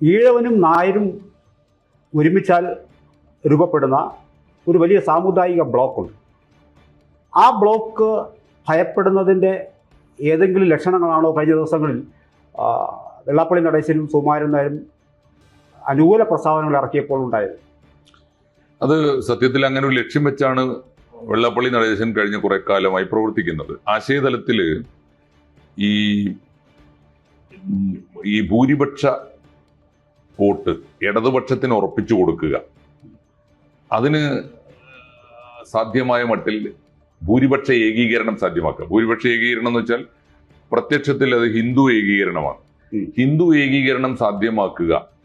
ഈഴവനും നായരും ഒരുമിച്ചാൽ രൂപപ്പെടുന്ന ഒരു വലിയ സാമുദായിക ബ്ലോക്കുണ്ട്. ആ ബ്ലോക്ക് ഭയപ്പെടുന്നതിന്റെ ഏതെങ്കിലും ലക്ഷണങ്ങളാണോ കഴിഞ്ഞ ദിവസങ്ങളിൽ വെള്ളാപ്പള്ളി നടേശനും സുമാരൻ നായരും അനുകൂല പ്രസ്താവനകൾ ഇറക്കിയപ്പോൾ ഉണ്ടായത്? അത് സത്യത്തിൽ അങ്ങനെ ഒരു ലക്ഷ്യം വെച്ചാണ് വെള്ളാപ്പള്ളി നടേശൻ കഴിഞ്ഞ കുറെ കാലമായി പ്രവർത്തിക്കുന്നത്. ആശയതലത്തിൽ ഈ ഈ ഭൂരിപക്ഷ വോട്ട് ഇടതുപക്ഷത്തിന് ഉറപ്പിച്ചു കൊടുക്കുക. അതിന് സാധ്യമായ മട്ടിൽ ഭൂരിപക്ഷ ഏകീകരണം സാധ്യമാക്കുക. ഭൂരിപക്ഷ ഏകീകരണം എന്ന് വെച്ചാൽ പ്രത്യക്ഷത്തിൽ അത് ഹിന്ദു ഏകീകരണമാണ്. ഹിന്ദു ഏകീകരണം സാധ്യമാക്കുക.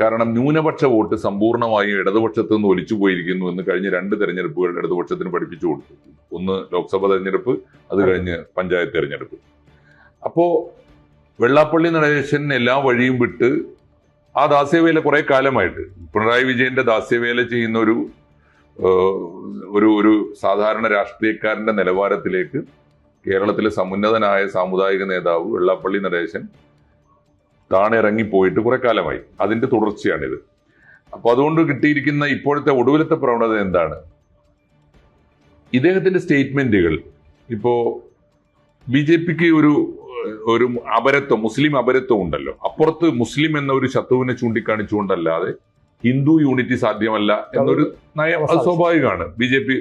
കാരണം ന്യൂനപക്ഷ വോട്ട് സമ്പൂർണമായും ഇടതുപക്ഷത്ത് നിന്ന് ഒലിച്ചു പോയിരിക്കുന്നു എന്ന് കഴിഞ്ഞ രണ്ട് തെരഞ്ഞെടുപ്പുകൾ ഇടതുപക്ഷത്തിന് പഠിപ്പിച്ചു കൊടുത്തു. ഒന്ന് ലോക്സഭാ തെരഞ്ഞെടുപ്പ് അത് കഴിഞ്ഞ് പഞ്ചായത്ത് തെരഞ്ഞെടുപ്പ്. അപ്പോ വെള്ളാപ്പള്ളി നടേശൻ എല്ലാ വഴിയും വിട്ട് ആ ദാസ്യവേല കുറെ കാലമായിട്ട്. പിണറായി വിജയന്റെ ദാസ്യവേല ചെയ്യുന്ന ഒരു ഒരു ഒരു സാധാരണ രാഷ്ട്രീയക്കാരന്റെ നിലവാരത്തിലേക്ക് കേരളത്തിലെ സമുന്നതനായ സാമുദായിക നേതാവ് വെള്ളാപ്പള്ളി നടേശൻ താണെ ഇറങ്ങിപ്പോയിട്ട് കുറെ കാലമായി. അതിന്റെ തുടർച്ചയാണിത്. അപ്പൊ അതുകൊണ്ട് കിട്ടിയിരിക്കുന്ന ഇപ്പോഴത്തെ ഒടുവിലത്തെ പ്രവണത എന്താണ്? ഇദ്ദേഹത്തിന്റെ സ്റ്റേറ്റ്മെന്റുകൾ. ഇപ്പോ ബി ജെ പിക്ക് ഒരു ഒരു അപരത്വം മുസ്ലിം അപരത്വം ഉണ്ടല്ലോ. അപ്പുറത്ത് മുസ്ലിം എന്ന ഒരു ശത്രുവിനെ ചൂണ്ടിക്കാണിച്ചുകൊണ്ടല്ലാതെ ഹിന്ദു യൂണിറ്റി സാധ്യമല്ല എന്നൊരു നയം അത് സ്വാഭാവികമാണ്. ബി ജെ പി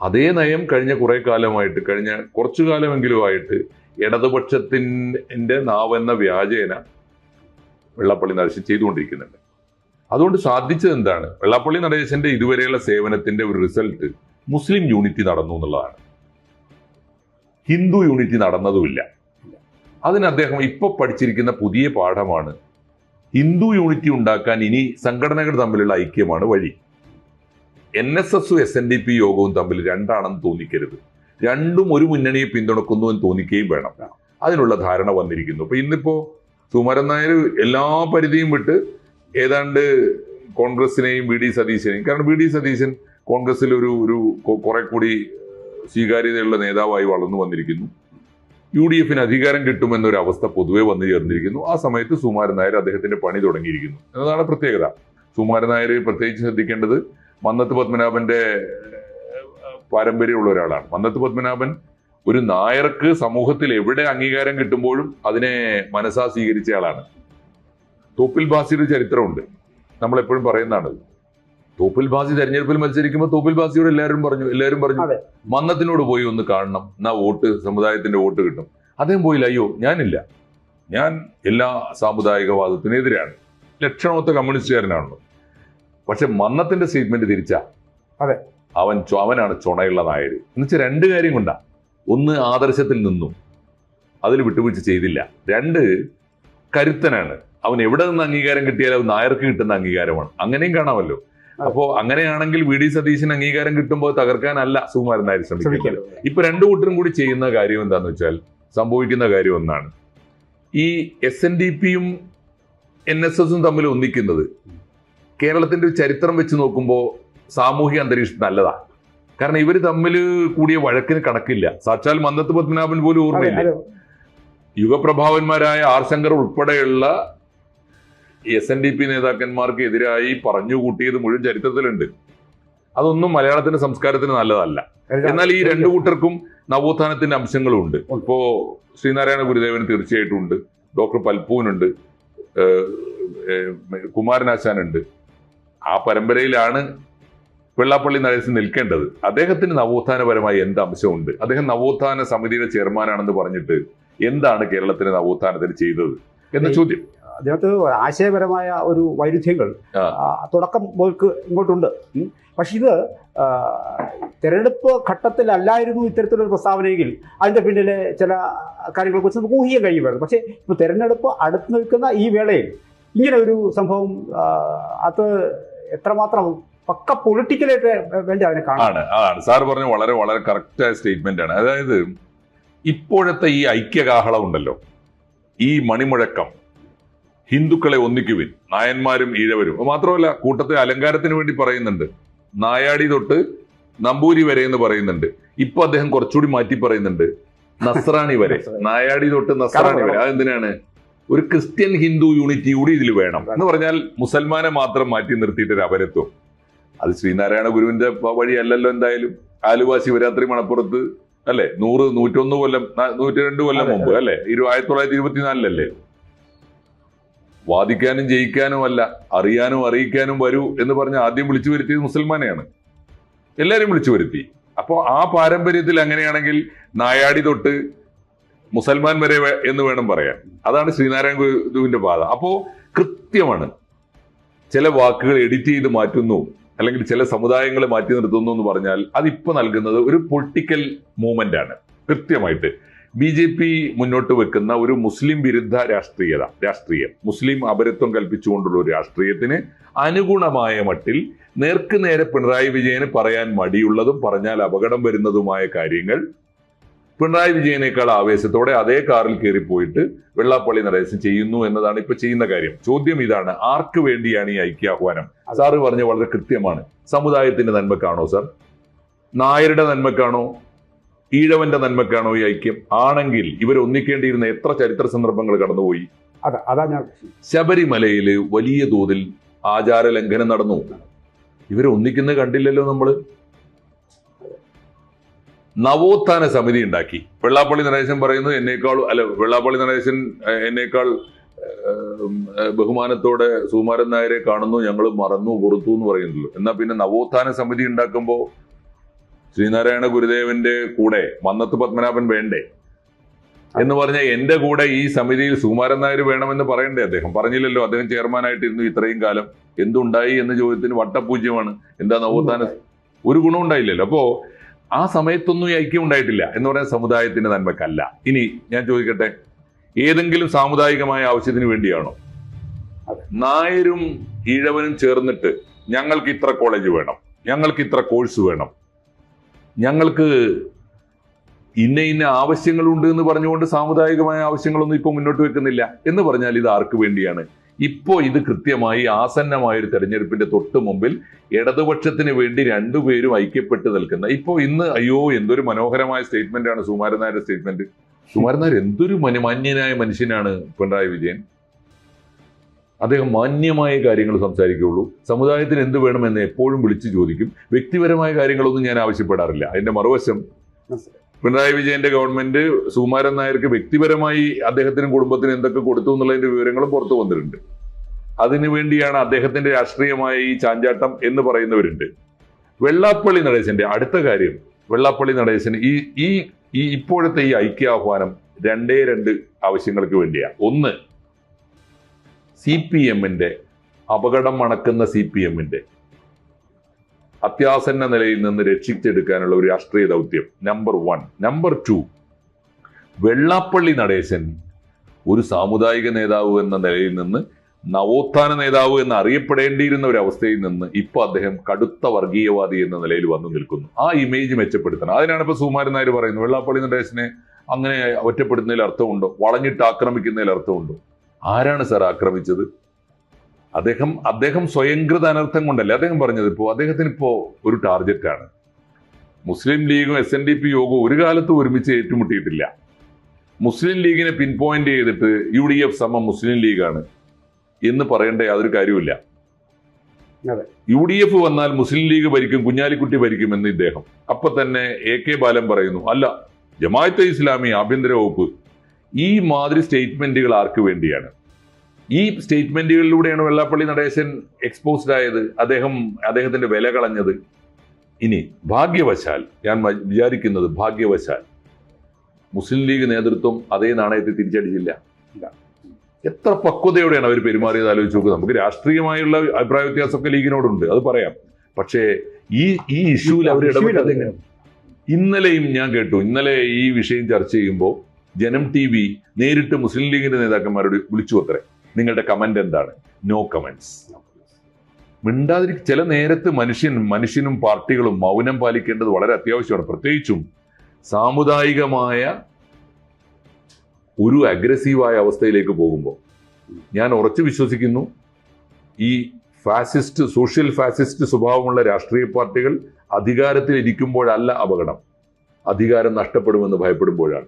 അതേ നയം കഴിഞ്ഞ കുറെ കാലമായിട്ട് കഴിഞ്ഞ കുറച്ചു കാലമെങ്കിലും കാലമെങ്കിലുമായിട്ട് ഇടതുപക്ഷത്തിന്റെ നാവെന്ന വ്യാജേന വെള്ളപ്പള്ളി നടേശൻ ചെയ്തുകൊണ്ടിരിക്കുന്നുണ്ട്. അതുകൊണ്ട് സാധിച്ചത് എന്താണ് വെള്ളപ്പള്ളി നടേശന്റെ ഇതുവരെയുള്ള സേവനത്തിന്റെ ഒരു റിസൾട്ട് മുസ്ലിം യൂണിറ്റി നടന്നു എന്നുള്ളതാണ്. ഹിന്ദു യൂണിറ്റി നടന്നതുമില്ല. അതിന് അദ്ദേഹം ഇപ്പൊ പഠിച്ചിരിക്കുന്ന പുതിയ പാഠമാണ് ഹിന്ദു യൂണിറ്റി ഉണ്ടാക്കാൻ ഇനി സംഘടനകൾ തമ്മിലുള്ള ഐക്യമാണ് വഴി. എൻ എസ് എസും എസ് എൻ ഡി പി യോഗവും തമ്മിൽ രണ്ടാണെന്ന് തോന്നിക്കരുത്. രണ്ടും ഒരു മുന്നണിയെ പിന്തുണക്കുന്നു എന്ന് തോന്നിക്കുകയും വേണം. അതിനുള്ള ധാരണ വന്നിരിക്കുന്നു. അപ്പൊ ഇന്നിപ്പോ സുമരൻ നായർ എല്ലാ പരിധിയും വിട്ട് ഏതാണ്ട് കോൺഗ്രസിനെയും വി ഡി സതീശനെയും കാരണം വി ഡി സതീശൻ കോൺഗ്രസിൽ ഒരു ഒരു കുറെ കൂടി സ്വീകാര്യതയുള്ള നേതാവായി വളർന്നു വന്നിരിക്കുന്നു. യു ഡി എഫിന് അധികാരം കിട്ടുമെന്നൊരു അവസ്ഥ പൊതുവെ വന്നു ചേർന്നിരിക്കുന്നു. ആ സമയത്ത് സുമാരൻ നായർ അദ്ദേഹത്തിന്റെ പണി തുടങ്ങിയിരിക്കുന്നു. എന്നതാണ് പ്രത്യേകത. സുമാരൻ നായർ പ്രത്യേകിച്ച് ശ്രദ്ധിക്കേണ്ടത് മന്നത്ത് പത്മനാഭന്റെ പാരമ്പര്യമുള്ള ഒരാളാണ്. മന്നത്ത് പത്മനാഭൻ ഒരു നായർക്ക് സമൂഹത്തിൽ എവിടെ അംഗീകാരം കിട്ടുമ്പോഴും അതിനെ മനസ്സാ സ്വീകരിച്ച ആളാണ് തോപ്പിൽ ബാസിയുടെ ചരിത്രമുണ്ട്. നമ്മളെപ്പോഴും പറയുന്നതാണ് തോപ്പിൽ ബാസി തെരഞ്ഞെടുപ്പിൽ മത്സരിക്കുമ്പോൾ തോപ്പിൽ ബാസിയോട് എല്ലാവരും പറഞ്ഞു എല്ലാവരും പറഞ്ഞു മന്നത്തിനോട് പോയി ഒന്ന് കാണണം. എന്നാ വോട്ട് സമുദായത്തിന്റെ വോട്ട് കിട്ടും. അദ്ദേഹം പോയില്ല അയ്യോ ഞാനില്ല. ഞാൻ എല്ലാ സാമുദായികവാദത്തിനെതിരാണ്. ലക്ഷണമൊത്ത കമ്മ്യൂണിസ്റ്റുകാരനാണല്ലോ. പക്ഷെ മന്നത്തിന്റെ സ്റ്റേറ്റ്മെന്റ് തിരിച്ചാ. അതെ. അവൻ അവനാണ് ചുണയുള്ള നായർ എന്നുവെച്ചാൽ രണ്ട് കാര്യം കൊണ്ടാ. ഒന്ന് ആദർശത്തിൽ നിന്നും. അതിൽ വിട്ടുവീഴ്ച ചെയ്തില്ല. രണ്ട് കരുത്തനാണ്. അവൻ എവിടെ നിന്ന് അംഗീകാരം കിട്ടിയാലും നായർക്ക് കിട്ടുന്ന അംഗീകാരമാണ്. അങ്ങനെയും കാണാമല്ലോ. അപ്പോ അങ്ങനെയാണെങ്കിൽ വി ഡി സതീശന് അംഗീകാരം കിട്ടുമ്പോൾ തകർക്കാനല്ല സുകുമാരൻ നായർ ശ്രമിക്കുന്നത് ഇപ്പൊ രണ്ടു കൂട്ടരും കൂടി ചെയ്യുന്ന കാര്യം എന്താന്ന് വെച്ചാൽ സംഭവിക്കുന്ന കാര്യം ഒന്നാണ്. ഈ എസ് എൻ ഡി പിയും എൻ എസ് എസും തമ്മിൽ ഒന്നിക്കുന്നത് കേരളത്തിന്റെ ഒരു ചരിത്രം വെച്ച് നോക്കുമ്പോൾ സാമൂഹിക അന്തരീക്ഷം നല്ലതാണ് കാരണം ഇവർ തമ്മിൽ കൂടിയ വഴക്കിന് കണക്കില്ല. സാക്ഷാൽ മന്ദത്ത് പത്മനാഭൻ പോലും ഓർമ്മയില്ല? യുഗപ്രഭാവന്മാരായ ആർ ശങ്കർ ഉൾപ്പെടെയുള്ള എസ് എൻ ഡി പി നേതാക്കന്മാർക്ക് എതിരായി പറഞ്ഞു കൂട്ടിയത് മുഴുവൻ ചരിത്രത്തിലുണ്ട്. അതൊന്നും മലയാളത്തിന്റെ സംസ്കാരത്തിന് നല്ലതല്ല. എന്നാൽ ഈ രണ്ടു കൂട്ടർക്കും നവോത്ഥാനത്തിന്റെ അംശങ്ങളും ഉണ്ട്. ഇപ്പോ ശ്രീനാരായണ ഗുരുദേവന് തീർച്ചയായിട്ടും ഉണ്ട് ഡോക്ടർ പൽപ്പൂനുണ്ട് ഏഹ്, കുമാരനാശാനുണ്ട്. ആ പരമ്പരയിലാണ് വെള്ളാപ്പള്ളി നടേശൻ നിൽക്കേണ്ടത്. അദ്ദേഹത്തിന് നവോത്ഥാനപരമായി എന്ത് അംശമുണ്ട്? അദ്ദേഹം നവോത്ഥാന സമിതിയുടെ ചെയർമാനാണെന്ന് പറഞ്ഞിട്ട് എന്താണ് കേരളത്തിന് നവോത്ഥാനത്തിന് ചെയ്തത്? എന്ന ചോദ്യം. അതിനകത്ത് ആശയപരമായ ഒരു വൈരുദ്ധ്യങ്ങൾ തുടക്കം മുതൽക്ക് ഇങ്ങോട്ടുണ്ട്. പക്ഷെ ഇത് തെരഞ്ഞെടുപ്പ് ഘട്ടത്തിലല്ലായിരുന്നു ഇത്തരത്തിലൊരു പ്രസ്താവനയെങ്കിൽ അതിന്റെ പിന്നിലെ ചില കാര്യങ്ങളെ കുറിച്ച് നമുക്ക് ഊഹിക്കാൻ കഴിയുമായിരുന്നു. പക്ഷേ ഇപ്പോൾ തെരഞ്ഞെടുപ്പ് അടുത്ത് നിൽക്കുന്ന ഈ വേളയിൽ ഇങ്ങനെ ഒരു സംഭവം അത് എത്രമാത്രം പക്ക പൊളിറ്റിക്കലായിട്ട് വേണ്ടി അതിനെ കാണാണ് ആണ് ആണ്. സാർ പറഞ്ഞ വളരെ വളരെ കറക്റ്റായ സ്റ്റേറ്റ്മെന്റ് ആണ്. അതായത് ഇപ്പോഴത്തെ ഈ ഐക്യകാഹളം ഉണ്ടല്ലോ. ഈ മണിമുഴക്കം ഹിന്ദുക്കളെ ഒന്നിക്കുവിൻ. നായന്മാരും ഈഴവരും. അത് മാത്രമല്ല കൂട്ടത്തെ അലങ്കാരത്തിന് വേണ്ടി പറയുന്നുണ്ട്. നായാടി തൊട്ട് നമ്പൂരി വരെ എന്ന് പറയുന്നുണ്ട്. ഇപ്പൊ അദ്ദേഹം കുറച്ചുകൂടി മാറ്റി പറയുന്നുണ്ട്. നസ്രാണി വരെ. നായാടി തൊട്ട് നസ്രാണി വരെ. അതെന്തിനാണ്? ഒരു ക്രിസ്ത്യൻ ഹിന്ദു യൂണിറ്റി കൂടി ഇതിൽ വേണം. എന്ന് പറഞ്ഞാൽ മുസൽമാനെ മാത്രം മാറ്റി നിർത്തിയിട്ട് ഒരു അപരത്വം. അത് ശ്രീനാരായണ ഗുരുവിന്റെ വഴിയല്ലല്ലോ എന്തായാലും. ആലുവാ ശിവരാത്രി മണപ്പുറത്ത് അല്ലെ? നൂറ് നൂറ്റൊന്ന് കൊല്ലം നൂറ്റി രണ്ട് കൊല്ലം മുമ്പ് അല്ലെ? ഇരു ആയിരത്തി തൊള്ളായിരത്തി ഇരുപത്തിനാലിലല്ലേ വാദിക്കാനും ജയിക്കാനും അല്ല അറിയാനും അറിയിക്കാനും വരൂ എന്ന് പറഞ്ഞ ആദ്യം വിളിച്ചു വരുത്തിയത് മുസൽമാനെയാണ്. എല്ലാരും വിളിച്ചു വരുത്തി. അപ്പോൾ ആ പാരമ്പര്യത്തിൽ അങ്ങനെയാണെങ്കിൽ നായാടി തൊട്ട് മുസൽമാൻ വരെ എന്ന് വേണം പറയാൻ. അതാണ് ശ്രീനാരായണ ഗുരുവിന്റെ പാത. അപ്പോ കൃത്യമാണ്. ചില വാക്കുകൾ എഡിറ്റ് ചെയ്ത് മാറ്റുന്നു. അല്ലെങ്കിൽ ചില സമുദായങ്ങളെ മാറ്റി നിർത്തുന്നു എന്ന് പറഞ്ഞാൽ അതിപ്പോ നൽകുന്നത് ഒരു പൊളിറ്റിക്കൽ മൂവ്മെന്റ് ആണ്. കൃത്യമായിട്ട് ബി ജെ പി മുന്നോട്ട് വെക്കുന്ന ഒരു മുസ്ലിം വിരുദ്ധ രാഷ്ട്രീയത രാഷ്ട്രീയം. മുസ്ലിം അപരത്വം കൽപ്പിച്ചുകൊണ്ടുള്ള ഒരു രാഷ്ട്രീയത്തിന് അനുഗുണമായ മട്ടിൽ നേർക്ക് നേരെ പിണറായി വിജയന് പറയാൻ മടിയുള്ളതും പറഞ്ഞാൽ അപകടം വരുന്നതുമായ കാര്യങ്ങൾ പിണറായി വിജയനേക്കാൾ ആവേശത്തോടെ അതേ കാറിൽ കയറിപ്പോയിട്ട് വെള്ളാപ്പള്ളി നടേശൻ ചെയ്യുന്നു എന്നതാണ് ഇപ്പൊ ചെയ്യുന്ന കാര്യം. ചോദ്യം ഇതാണ് ആർക്ക് വേണ്ടിയാണ് ഈ ഐക്യാഹ്വാനം? സാറ് പറഞ്ഞ വളരെ കൃത്യമാണ്. സമുദായത്തിന്റെ നന്മക്കാണോ സാർ നായരുടെ നന്മക്കാണോ? ഈഴവന്റെ നന്മക്കാണോ ഈ ഐക്യം? ആണെങ്കിൽ ഇവർ ഒന്നിക്കേണ്ടിയിരുന്ന എത്ര ചരിത്ര സന്ദർഭങ്ങൾ കടന്നുപോയി? അതെ അതാ ഞാൻ ശബരിമലയിൽ വലിയ തോതിൽ ആചാര ലംഘനം നടന്നു. ഇവരെ ഒന്നിക്കുന്നത് കണ്ടില്ലല്ലോ നമ്മൾ. നവോത്ഥാന സമിതി ഉണ്ടാക്കി. വെള്ളാപ്പള്ളി നടേശൻ പറയുന്നു എന്നേക്കാൾ അല്ല വെള്ളാപ്പള്ളി നടേശൻ എന്നേക്കാൾ ബഹുമാനത്തോടെ സുകുമാരൻ നായരെ കാണുന്നു ഞങ്ങൾ മറന്നു പുറത്തു എന്ന് പറയുന്നല്ലോ എന്നാ പിന്നെ നവോത്ഥാന സമിതി ഉണ്ടാക്കുമ്പോൾ ശ്രീനാരായണ ഗുരുദേവന്റെ കൂടെ മന്നത്ത് പത്മനാഭൻ വേണ്ടേ? എന്ന് പറഞ്ഞ എന്റെ കൂടെ ഈ സമിതിയിൽ സുകുമാരൻ നായർ വേണമെന്ന് പറയണ്ടേ അദ്ദേഹം? പറഞ്ഞില്ലല്ലോ അദ്ദേഹം ചെയർമാനായിട്ടിരുന്നു ഇത്രയും കാലം. എന്തുണ്ടായി എന്ന ചോദ്യത്തിന് വട്ടപൂജ്യമാണ്. എന്താ നവോത്ഥാന ഒരു ഗുണം ഉണ്ടായില്ലല്ലോ. അപ്പോ ആ സമയത്തൊന്നും ഐക്യം ഉണ്ടായിട്ടില്ല എന്ന് പറഞ്ഞ സമുദായത്തിന്റെ നന്മക്കല്ല. ഇനി ഞാൻ ചോദിക്കട്ടെ ഏതെങ്കിലും സാമുദായികമായ ആവശ്യത്തിന് വേണ്ടിയാണോ? നായരും ഈഴവനും ചേർന്നിട്ട് ഞങ്ങൾക്ക് ഇത്ര കോളേജ് വേണം ഞങ്ങൾക്ക് ഇത്ര കോഴ്സ് വേണം ഞങ്ങൾക്ക് ഇന്ന ഇന്ന ആവശ്യങ്ങളുണ്ട് എന്ന് പറഞ്ഞുകൊണ്ട് സാമുദായികമായ ആവശ്യങ്ങളൊന്നും ഇപ്പൊ മുന്നോട്ട് വെക്കുന്നില്ല എന്ന് പറഞ്ഞാൽ ഇത് ആർക്ക് വേണ്ടിയാണ്? ഇപ്പോ ഇത് കൃത്യമായി ആസന്നമായ ഒരു തെരഞ്ഞെടുപ്പിന്റെ തൊട്ട് മുമ്പിൽ ഇടതുപക്ഷത്തിന് വേണ്ടി രണ്ടുപേരും ഐക്യപ്പെട്ട് നിൽക്കുന്ന ഇപ്പോ ഇന്ന് അയ്യോ എന്തൊരു മനോഹരമായ സ്റ്റേറ്റ്മെന്റ് ആണ് സുമാരൻ നായരുടെ സ്റ്റേറ്റ്മെന്റ് സുമാരൻ നായർ എന്തൊരു മനു മാന്യനായ മനുഷ്യനാണ് പിണറായി വിജയൻ? അദ്ദേഹം മാന്യമായ കാര്യങ്ങൾ സംസാരിക്കുകയുള്ളൂ. സമുദായത്തിന് എന്ത് വേണമെന്ന് എപ്പോഴും വിളിച്ചു ചോദിക്കും. വ്യക്തിപരമായ കാര്യങ്ങളൊന്നും ഞാൻ ആവശ്യപ്പെടാറില്ല. അതിന്റെ മറുവശം. പിണറായി വിജയന്റെ ഗവൺമെന്റ് സുകുമാരൻ നായർക്ക് വ്യക്തിപരമായി അദ്ദേഹത്തിനും കുടുംബത്തിനും എന്തൊക്കെ കൊടുത്തു എന്നുള്ളതിന്റെ വിവരങ്ങളും പുറത്തു വന്നിട്ടുണ്ട്. അതിനു വേണ്ടിയാണ് അദ്ദേഹത്തിന്റെ രാഷ്ട്രീയമായ ഈ ചാഞ്ചാട്ടം എന്ന് പറയുന്നവരുണ്ട്. വെള്ളാപ്പള്ളി നടേശന്റെ അടുത്ത കാര്യം വെള്ളാപ്പള്ളി നടേശൻ ഈ ഈ ഈ ഇപ്പോഴത്തെ ഈ ഐക്യാഹ്വാനം രണ്ടേ രണ്ട് ആവശ്യങ്ങൾക്ക് വേണ്ടിയാണ് ഒന്ന് സി പി എമ്മിന്റെ അപകടം മണക്കുന്ന സി പി എമ്മിന്റെ അത്യാസന്ന നിലയിൽ നിന്ന് രക്ഷിച്ചെടുക്കാനുള്ള ഒരു രാഷ്ട്രീയ ദൗത്യം number one. Number two Vellappally Natesan ഒരു സാമുദായിക നേതാവ് എന്ന നിലയിൽ നിന്ന് നവോത്ഥാന നേതാവ് എന്ന് അറിയപ്പെടേണ്ടിയിരുന്ന ഒരു അവസ്ഥയിൽ നിന്ന് ഇപ്പൊ അദ്ദേഹം കടുത്ത വർഗീയവാദി എന്ന നിലയിൽ വന്നു നിൽക്കുന്നു. ആ ഇമേജ് മെച്ചപ്പെടുത്തണം. അതിനാണ് ഇപ്പൊ സുകുമാരൻ നായർ പറയുന്നത് വെള്ളാപ്പള്ളി നടേശനെ അങ്ങനെ ഒറ്റപ്പെടുത്തുന്നതിൽ അർത്ഥമുണ്ടോ? വളഞ്ഞിട്ട് ആക്രമിക്കുന്നതിൽ അർത്ഥമുണ്ടോ? ആരാണ് സാർ ആക്രമിച്ചത്? അദ്ദേഹം അദ്ദേഹം സ്വയംകൃത അനർത്ഥം കൊണ്ടല്ലേ അദ്ദേഹം പറഞ്ഞത് ഇപ്പോ? അദ്ദേഹത്തിന് ഇപ്പോ ഒരു ടാർഗറ്റ് ആണ്. മുസ്ലിം ലീഗും എസ് എൻ ഡി പി യോഗവും ഒരു കാലത്ത് ഒരുമിച്ച് ഏറ്റുമുട്ടിയിട്ടില്ല. മുസ്ലിം ലീഗിനെ പിൻ പോയിന്റ് ചെയ്തിട്ട് യു ഡി എഫ് സമം മുസ്ലിം ലീഗാണ്. എന്ന് പറയേണ്ട യാതൊരു കാര്യവുമില്ല. യു ഡി എഫ് വന്നാൽ മുസ്ലിം ലീഗ് ഭരിക്കും കുഞ്ഞാലിക്കുട്ടി ഭരിക്കുമെന്ന് ഇദ്ദേഹം. അപ്പൊ തന്നെ എ കെ ബാലൻ പറയുന്നു അല്ല ജമാഅത്തെ ഇസ്ലാമി ആഭ്യന്തര വകുപ്പ് ഈ മാതിരി സ്റ്റേറ്റ്മെന്റുകൾ ആർക്ക് വേണ്ടിയാണ്? ഈ സ്റ്റേറ്റ്മെന്റുകളിലൂടെയാണ് വെള്ളാപ്പള്ളി നടേശൻ എക്സ്പോസ്ഡ് ആയത് അദ്ദേഹം അദ്ദേഹത്തിന്റെ വില കളഞ്ഞത്. ഇനി ഭാഗ്യവശാൽ ഞാൻ വിചാരിക്കുന്നത് ഭാഗ്യവശാൽ മുസ്ലിം ലീഗ് നേതൃത്വം അതേ നാണയത്തെ തിരിച്ചടിച്ചില്ല. എത്ര പക്വതയോടെയാണ് അവർ പെരുമാറിയത് ആലോചിച്ച് നോക്കുക നമുക്ക് രാഷ്ട്രീയമായുള്ള അഭിപ്രായ വ്യത്യാസമൊക്കെ ലീഗിനോടുണ്ട് അത് പറയാം. പക്ഷേ ഈ ഈ ഇഷ്യൂവിൽ അവർ ഇടപെട്ടത് ഇന്നലെയും ഞാൻ കേട്ടു ഇന്നലെ ഈ വിഷയം ചർച്ച ചെയ്യുമ്പോൾ ജനം ടി വി നേരിട്ട് മുസ്ലിം ലീഗിന്റെ നേതാക്കന്മാരോട് വിളിച്ചു അത്രേ. നിങ്ങളുടെ കമന്റ് എന്താണ്? നോ കമന്റ്സ് മിണ്ടാതിരി ചില നേരത്ത് മനുഷ്യൻ മനുഷ്യനും പാർട്ടികളും മൗനം പാലിക്കേണ്ടത് വളരെ അത്യാവശ്യമാണ്. പ്രത്യേകിച്ചും സാമുദായികമായ ഒരു അഗ്രസീവായ അവസ്ഥയിലേക്ക് പോകുമ്പോൾ ഞാൻ ഉറച്ചു വിശ്വസിക്കുന്നു. ഈ ഫാസിസ്റ്റ് സോഷ്യൽ ഫാസിസ്റ്റ് സ്വഭാവമുള്ള രാഷ്ട്രീയ പാർട്ടികൾ അധികാരത്തിലിരിക്കുമ്പോഴല്ല അപകടം. അധികാരം നഷ്ടപ്പെടുമെന്ന് ഭയപ്പെടുമ്പോഴാണ്.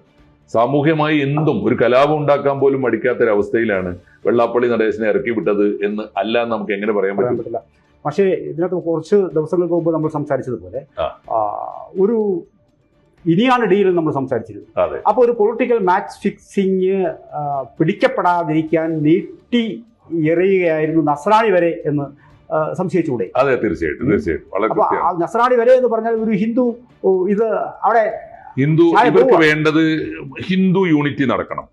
സാമൂഹ്യമായി എന്തും ഒരു കലാപം ഉണ്ടാക്കാൻ പോലും മടിക്കാത്തൊരവസ്ഥയിലാണ് വെള്ളാപ്പള്ളി നടേശനെ ഇറക്കി വിട്ടത് എന്ന് അല്ല നമുക്ക് എങ്ങനെ പറയാൻ പറയാൻ പറ്റും പറ്റില്ല. പക്ഷേ ഇതിനകത്ത് കുറച്ച് ദിവസങ്ങൾക്ക് മുമ്പ് നമ്മൾ സംസാരിച്ചതുപോലെ ഒരു ഇനിയാണ് ഡീൽ നമ്മൾ സംസാരിച്ചിരുന്നത്. അപ്പൊ അപ്പോൾ ഒരു പൊളിറ്റിക്കൽ മാച്ച് ഫിക്സിങ് പിടിക്കപ്പെടാതിരിക്കാൻ നീട്ടി എറിയുകയായിരുന്നു നസ്രാണി വരെ എന്ന് സംശയിച്ചുകൂടെ? അതെ തീർച്ചയായിട്ടും തീർച്ചയായിട്ടും. നസ്രാണി വരെ എന്ന് പറഞ്ഞാൽ ഒരു ഹിന്ദു ഇത് അവിടെ ഹിന്ദു ഇവർക്ക് വേണ്ടത് ഹിന്ദു യൂണിറ്റി നടക്കണം.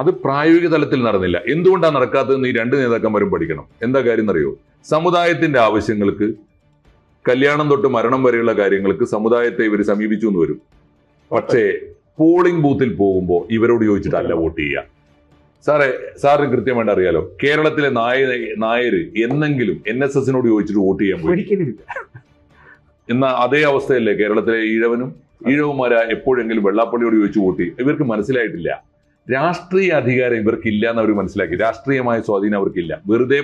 അത് പ്രായോഗിക തലത്തിൽ നടന്നില്ല. എന്തുകൊണ്ടാണ് നടക്കാത്തതെന്ന് ഈ രണ്ട് നേതാക്കന്മാരും പഠിക്കണം. എന്താ കാര്യം എന്നറിയോ? സമുദായത്തിന്റെ ആവശ്യങ്ങൾക്ക് കല്യാണം തൊട്ട് മരണം വരെയുള്ള കാര്യങ്ങൾക്ക് സമുദായത്തെ ഇവർ സമീപിച്ചു എന്ന് വരും. പക്ഷേ പോളിംഗ് ബൂത്തിൽ പോകുമ്പോൾ ഇവരോട് ചോദിച്ചിട്ടല്ല വോട്ട് ചെയ്യുക സാറേ സാറിന് കൃത്യമായിട്ട് അറിയാലോ കേരളത്തിലെ നായ നായര് എന്നെങ്കിലും എൻ എസ് എസിനോട് ചോദിച്ചിട്ട് വോട്ട് ചെയ്യാൻ പോയി. എന്നാ അതേ അവസ്ഥയല്ലേ കേരളത്തിലെ ഈഴവനും ഈഴവന്മാരാ എപ്പോഴെങ്കിലും വെള്ളാപ്പള്ളിയോട് ചോദിച്ചു വോട്ട് ചെയ്യും? ഇവർക്ക് മനസ്സിലായിട്ടില്ല. രാഷ്ട്രീയ അധികാരം ഇവർക്കില്ല എന്ന് അവർ മനസ്സിലാക്കി. രാഷ്ട്രീയമായ സ്വാധീനം അവർക്കില്ല. വെറുതെ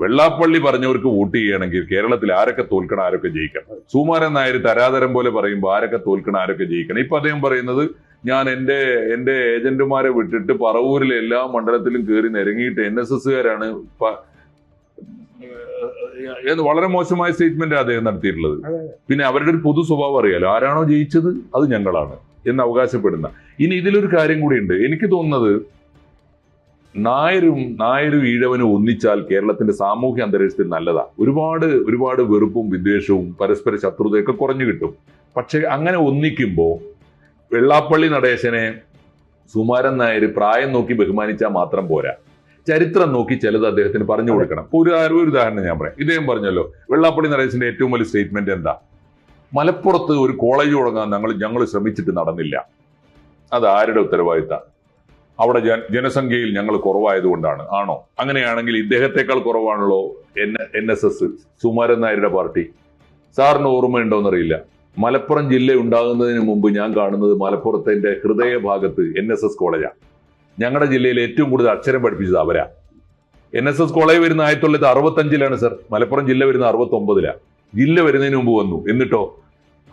വെള്ളാപ്പള്ളി പറഞ്ഞവർക്ക് വോട്ട് ചെയ്യണമെങ്കിൽ കേരളത്തിൽ ആരൊക്കെ തോൽക്കണം ആരൊക്കെ ജയിക്കണം? സുമാരൻ നായർ തരാതരം പോലെ പറയുമ്പോൾ ആരൊക്കെ തോൽക്കണം ആരൊക്കെ ജയിക്കണം? ഇപ്പൊ അദ്ദേഹം പറയുന്നത് ഞാൻ എന്റെ എന്റെ ഏജന്റുമാരെ വിട്ടിട്ട് പറവൂരിലെ എല്ലാ മണ്ഡലത്തിലും കയറി നിരങ്ങിയിട്ട് എൻ എസ് എസ്സുകാരാണ് എന്ന് വളരെ മോശമായ സ്റ്റേറ്റ്മെന്റ് അദ്ദേഹം നടത്തിയിട്ടുള്ളത്. പിന്നെ അവരുടെ ഒരു പൊതു സ്വഭാവം അറിയാലോ ആരാണോ ജയിച്ചത് അത് ഞങ്ങളാണ് എന്ന് അവകാശപ്പെടുന്ന. ഇനി ഇതിലൊരു കാര്യം കൂടി ഉണ്ട് എനിക്ക് തോന്നുന്നത് നായരും നായരും ഈഴവനും ഒന്നിച്ചാൽ കേരളത്തിന്റെ സാമൂഹ്യ അന്തരീക്ഷത്തിൽ നല്ലതാ. ഒരുപാട് ഒരുപാട് വെറുപ്പും വിദ്വേഷവും പരസ്പര ശത്രുതയൊക്കെ കുറഞ്ഞു കിട്ടും. പക്ഷെ അങ്ങനെ ഒന്നിക്കുമ്പോൾ വെള്ളാപ്പള്ളി നടേശനെ സുമാരൻ നായർ പ്രായം നോക്കി ബഹുമാനിച്ചാൽ മാത്രം പോരാ. ചരിത്രം നോക്കി ചിലത് അദ്ദേഹത്തിന് പറഞ്ഞു കൊടുക്കണം. ഒരു ഒരു ഉദാഹരണം ഞാൻ പറയാം. ഇദ്ദേഹം പറഞ്ഞല്ലോ വെള്ളാപ്പള്ളി നടേശന്റെ ഏറ്റവും വലിയ സ്റ്റേറ്റ്മെന്റ് എന്താ? മലപ്പുറത്ത് ഒരു കോളേജ് തുടങ്ങാൻ ഞങ്ങൾ ഞങ്ങൾ ശ്രമിച്ചിട്ട് നടന്നില്ല. അത് ആരുടെ ഉത്തരവാദിത്തം? അവിടെ ജന ജനസംഖ്യയിൽ ഞങ്ങൾ കുറവായതുകൊണ്ടാണ്. ആണോ? അങ്ങനെയാണെങ്കിൽ ഇദ്ദേഹത്തെക്കാൾ കുറവാണല്ലോ N N S S Sumaran നായരുടെ പാർട്ടി. സാറിന് ഓർമ്മയുണ്ടോന്നറിയില്ല. മലപ്പുറം ജില്ല ഉണ്ടാകുന്നതിന് മുമ്പ് ഞാൻ കാണുന്നത് മലപ്പുറത്തിന്റെ ഹൃദയഭാഗത്ത് എൻ എസ് എസ് കോളേജാണ് ഞങ്ങളുടെ ജില്ലയിൽ ഏറ്റവും കൂടുതൽ അക്ഷരം പഠിപ്പിച്ചത് അവരാ. എൻ എസ് എസ് കോളേജ് വരുന്ന ആയിരത്തി തൊള്ളായിരത്തി അറുപത്തഞ്ചിലാണ് സർ. മലപ്പുറം ജില്ല വരുന്ന അറുപത്തി ഒമ്പതിലാണ് ജില്ല വരുന്നതിന് മുമ്പ് വന്നു. എന്നിട്ടോ?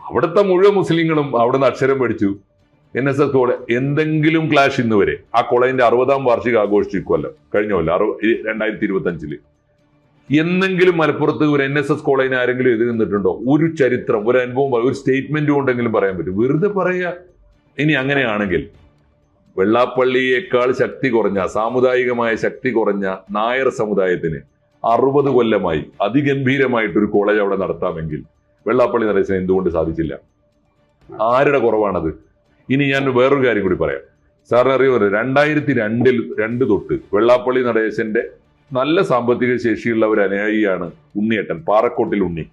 അവിടുത്തെ മുഴുവൻ മുസ്ലിങ്ങളും അവിടുന്ന് അക്ഷരം പഠിച്ചു. എൻ എസ് എസ് കോളേജ് എന്തെങ്കിലും ക്ലാഷ് ഇന്ന് വരെ. ആ കോളേജിന്റെ അറുപതാം വാർഷികം ആഘോഷിച്ചു ഇക്കൊല്ലം കഴിഞ്ഞ കൊല്ലം അറു രണ്ടായിരത്തി ഇരുപത്തി അഞ്ചിൽ എന്നെങ്കിലും മലപ്പുറത്ത് ഒരു എൻ എസ് എസ് കോളേജിന് ആരെങ്കിലും എഴുതി നിന്നിട്ടുണ്ടോ? ഒരു ചരിത്രം ഒരു അനുഭവം ഒരു സ്റ്റേറ്റ്മെന്റ് കൊണ്ടെങ്കിലും പറയാൻ പറ്റും. വെറുതെ പറയുക. ഇനി അങ്ങനെയാണെങ്കിൽ വെള്ളാപ്പള്ളിയേക്കാൾ ശക്തി കുറഞ്ഞ സാമുദായികമായ ശക്തി കുറഞ്ഞ നായർ സമുദായത്തിന് അറുപത് കൊല്ലമായി അതിഗംഭീരമായിട്ട് ഒരു കോളേജ് അവിടെ നടത്താമെങ്കിൽ വെള്ളാപ്പള്ളി നടേശന് എന്തുകൊണ്ട് സാധിച്ചില്ല? ആരുടെ കുറവാണത്? ഇനി ഞാൻ വേറൊരു കാര്യം കൂടി പറയാം. സാറിന് അറിയുമല്ലോ രണ്ടായിരത്തി രണ്ടിൽ രണ്ട് തൊട്ട് വെള്ളാപ്പള്ളി നടേശന്റെ നല്ല സാമ്പത്തിക ശേഷിയുള്ള ഒരു അനുയായിയാണ് ഉണ്ണിയേട്ടൻ പാറക്കോട്ടിൽ ഉണ്ണി.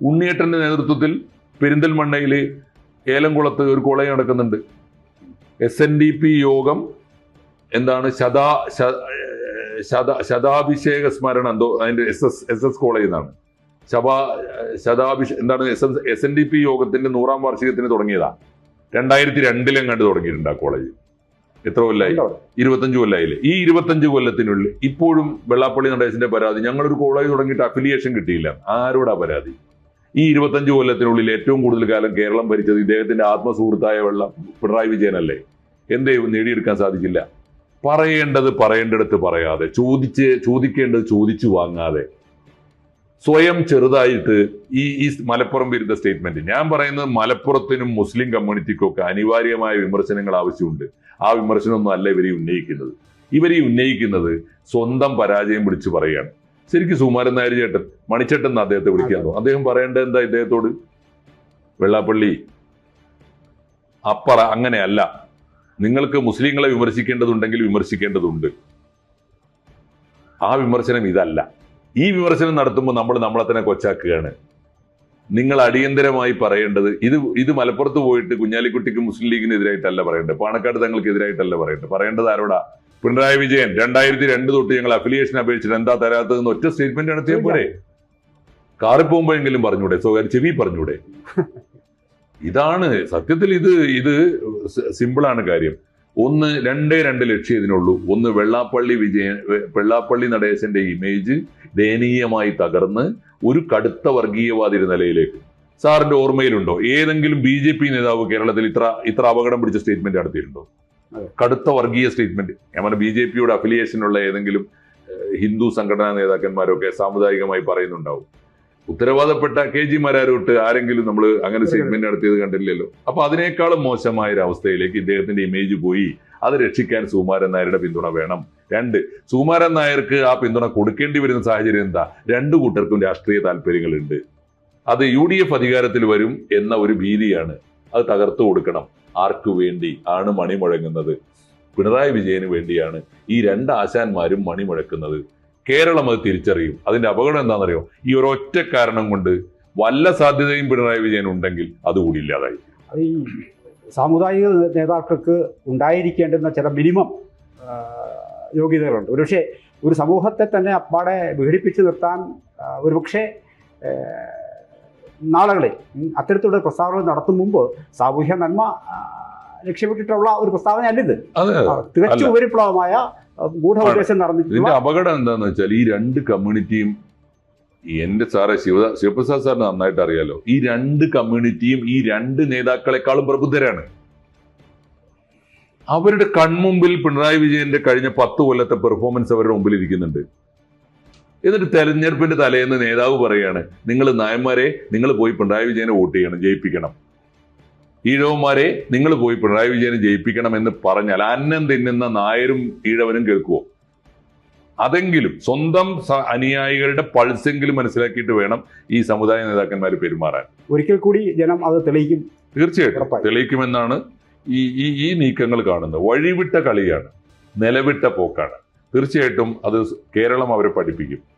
ഉണ്ണിയേട്ടന്റെ നേതൃത്വത്തിൽ പെരിന്തൽമണ്ണയിൽ ഏലംകുളത്ത് ഒരു കോളേജ് നടക്കുന്നുണ്ട്. എസ് എൻ ഡി പി യോഗം എന്താണ് ശതാ ശത ശതാഭിഷേക സ്മരണ എന്തോ അതിന്റെ S S S S college എന്നാണ്. ശബാ എന്താണ് S S N D P യോഗത്തിന്റെ നൂറാം വാർഷികത്തിന് തുടങ്ങിയതാ. രണ്ടായിരത്തി രണ്ടിലെങ്ങാണ്ട് തുടങ്ങിയിട്ടുണ്ട് ആ കോളേജ്. എത്ര കൊല്ലായി. ഇരുപത്തഞ്ച് കൊല്ലായില്ലേ? ഈ ഇരുപത്തഞ്ച് കൊല്ലത്തിനുള്ളിൽ ഇപ്പോഴും വെള്ളാപ്പള്ളി നടേശന്റെ പരാതി ഞങ്ങളൊരു കോളേജ് തുടങ്ങിയിട്ട് അഫിലിയേഷൻ കിട്ടിയില്ല. ആരോടാ പരാതി? ഈ ഇരുപത്തഞ്ച് കൊല്ലത്തിനുള്ളിൽ ഏറ്റവും കൂടുതൽ കാലം കേരളം ഭരിച്ചത് ഇദ്ദേഹത്തിന്റെ ആത്മസുഹൃത്തായ വെള്ളം പിണറായി വിജയനല്ലേ? എന്തേ നേടിയെടുക്കാൻ സാധിക്കില്ല പറയേണ്ടത് പറയേണ്ടടുത്ത് പറയാതെ ചോദിച്ച് ചോദിക്കേണ്ടത് ചോദിച്ചു വാങ്ങാതെ സ്വയം ചെറുതായിട്ട് ഈ ഈ മലപ്പുറം വിരുദ്ധ സ്റ്റേറ്റ്മെന്റ് ഞാൻ പറയുന്നത് മലപ്പുറത്തിനും മുസ്ലിം കമ്മ്യൂണിറ്റിക്കും ഒക്കെ അനിവാര്യമായ വിമർശനങ്ങൾ ആവശ്യമുണ്ട്. ആ വിമർശനമൊന്നും അല്ല ഇവരെ ഉന്നയിക്കുന്നത്. ഇവരെ ഉന്നയിക്കുന്നത് സ്വന്തം പരാജയം വിളിച്ചു പറയുകയാണ് ശരിക്കും സുമാരൻ നായർ ചേട്ടൻ മണിച്ചേട്ടൻ എന്ന് അദ്ദേഹത്തെ വിളിക്കാന്നോ? അദ്ദേഹം പറയേണ്ടത് എന്താ ഇദ്ദേഹത്തോട്? വെള്ളാപ്പള്ളി അപ്പറ അങ്ങനെയല്ല. നിങ്ങൾക്ക് മുസ്ലിങ്ങളെ വിമർശിക്കേണ്ടതുണ്ടെങ്കിൽ വിമർശിക്കേണ്ടതുണ്ട്. ആ വിമർശനം ഇതല്ല. ഈ വിമർശനം നടത്തുമ്പോൾ നമ്മൾ നമ്മളെ തന്നെ കൊച്ചാക്കുകയാണ്. നിങ്ങൾ അടിയന്തരമായി പറയേണ്ടത് ഇത് ഇത് മലപ്പുറത്ത് പോയിട്ട് കുഞ്ഞാലിക്കുട്ടിക്ക് മുസ്ലിം ലീഗിനെതിരായിട്ടല്ല പറയേണ്ടത്. പാണക്കാട് തങ്ങൾക്ക് എതിരായിട്ടല്ല പറയേണ്ടത്. പറയേണ്ടത് ആരോടാ? പിണറായി വിജയൻ രണ്ടായിരത്തി രണ്ട് തൊട്ട് ഞങ്ങൾ അഫിലിയേഷൻ അപേക്ഷിച്ചിട്ട് എന്താ തരാത്തതെന്ന് ഒറ്റ സ്റ്റേറ്റ്മെന്റ് നടത്തിയാൽ പോരെ. കാറിൽ പോകുമ്പോഴെങ്കിലും പറഞ്ഞൂടെ? സ്വകാര്യ ചെവി പറഞ്ഞൂടെ? ഇതാണ് സത്യത്തിൽ ഇത് ഇത് സിമ്പിളാണ് കാര്യം. ഒന്ന് രണ്ടേ രണ്ട് ലക്ഷ്യം ഇതിനുള്ളൂ ഒന്ന് വെള്ളാപ്പള്ളി വിജയ വെള്ളാപ്പള്ളി നടേശന്റെ ഇമേജ് ദയനീയമായി തകർന്ന് ഒരു കടുത്ത വർഗീയവാദിയുടെ നിലയിലേക്ക്. സാറിന്റെ ഓർമ്മയിലുണ്ടോ? ഏതെങ്കിലും ബി ജെ പി നേതാവ് കേരളത്തിൽ ഇത്ര ഇത്ര അപകടം പിടിച്ച സ്റ്റേറ്റ്മെന്റ് നടത്തിയിട്ടുണ്ടോ. കടുത്ത വർഗീയ സ്റ്റേറ്റ്മെന്റ് ഞാൻ പറഞ്ഞ ബി ജെ പിയുടെ അഫിലിയേഷനുള്ള ഏതെങ്കിലും ഹിന്ദു സംഘടനാ നേതാക്കന്മാരൊക്കെ സാമുദായികമായി പറയുന്നുണ്ടാവും. ഉത്തരവാദപ്പെട്ട കെ ജി മാരാരോട്ട് ആരെങ്കിലും നമ്മൾ അങ്ങനെ സ്റ്റേറ്റ്മെന്റ് നടത്തിയത് കണ്ടില്ലല്ലോ. അപ്പൊ അതിനേക്കാളും മോശമായ ഒരു അവസ്ഥയിലേക്ക് ഇദ്ദേഹത്തിന്റെ ഇമേജ് പോയി. അത് രക്ഷിക്കാൻ സുകുമാരൻ നായരുടെ പിന്തുണ വേണം. രണ്ട് സുകുമാരൻ നായർക്ക് ആ പിന്തുണ കൊടുക്കേണ്ടി വരുന്ന സാഹചര്യം എന്താ? രണ്ടു കൂട്ടർക്കും രാഷ്ട്രീയ താല്പര്യങ്ങളുണ്ട്. അത് യു ഡി എഫ് അധികാരത്തിൽ വരും എന്ന ഒരു ഭീതിയാണ്. അത് തകർത്തു കൊടുക്കണം. ആർക്കു വേണ്ടി? ആണ് മണി മുഴങ്ങുന്നത് പിണറായി വിജയന് വേണ്ടിയാണ് ഈ രണ്ട് ആശാന്മാരും മണി മുഴക്കുന്നത് കേരളം അത് തിരിച്ചറിയും. അതിന്റെ അപകടം എന്താണെന്നറിയോ? ഈ ഒരു ഒറ്റ കാരണം കൊണ്ട് വല്ല സാധ്യതയും പിണറായി വിജയൻ ഉണ്ടെങ്കിൽ അതുകൂടി ഇല്ലാതായി. ഈ സാമുദായിക നേതാക്കൾക്ക് ഉണ്ടായിരിക്കേണ്ടുന്ന ചില മിനിമം യോഗ്യതകളുണ്ട്. ഒരുപക്ഷെ ഒരു സമൂഹത്തെ തന്നെ അപ്പാടെ വിഘടിപ്പിച്ചു നിർത്താൻ ഒരുപക്ഷെ നാളുകളിൽ അത്തരത്തിലുള്ള പ്രസ്താവനകൾ നടത്തും മുമ്പ് സാമൂഹ്യ നന്മ ലക്ഷ്യമിട്ടിട്ടുള്ള ഒരു പ്രസ്താവന ആ, തികച്ചും അല്ല. ഉപരിപ്ലവമായ ഗൂഢോദ്ദേശം നടന്നിട്ടുണ്ട് അപകടം എന്താന്ന് വെച്ചാൽ ഈ രണ്ട് കമ്മ്യൂണിറ്റിയും എന്റെ സാറെ ശിവ ശിവപ്രസാദ് സാറിന് നന്നായിട്ട് അറിയാലോ. ഈ രണ്ട് കമ്മ്യൂണിറ്റിയും ഈ രണ്ട് നേതാക്കളെക്കാളും പ്രബുദ്ധരാണ്. അവരുടെ കൺമുമ്പിൽ പിണറായി വിജയന്റെ കഴിഞ്ഞ പത്ത് കൊല്ലത്തെ പെർഫോമൻസ് അവരുടെ മുമ്പിൽ ഇരിക്കുന്നുണ്ട്. എന്നിട്ട് തെരഞ്ഞെടുപ്പിന്റെ തലേന്ന് നേതാവ് പറയാണ് നിങ്ങൾ നായന്മാരെ നിങ്ങൾ പോയി പിണറായി വിജയനെ വോട്ട് ചെയ്യണം ജയിപ്പിക്കണം. ഈഴവന്മാരെ നിങ്ങൾ പോയി പിണറായി വിജയനെ ജയിപ്പിക്കണം എന്ന് പറഞ്ഞാൽ അന്നം തിന്നുന്ന നായരും ഈഴവനും കേൾക്കുവോ? അതെങ്കിലും സ്വന്തം അനുയായികളുടെ പൾസെങ്കിലും മനസ്സിലാക്കിയിട്ട് വേണം ഈ സമുദായ നേതാക്കന്മാർ പെരുമാറാൻ. ഒരിക്കൽ കൂടി ജനം അത് തെളിയിക്കും. തീർച്ചയായിട്ടും. തെളിയിക്കുമെന്നാണ് ഈ ഈ ഈ നീക്കങ്ങൾ കാണുന്നത്. വഴിവിട്ട കളിയാണ് നിലവിട്ട പോക്കാണ്. തീർച്ചയായിട്ടും അത് കേരളം അവരെ പഠിപ്പിക്കും.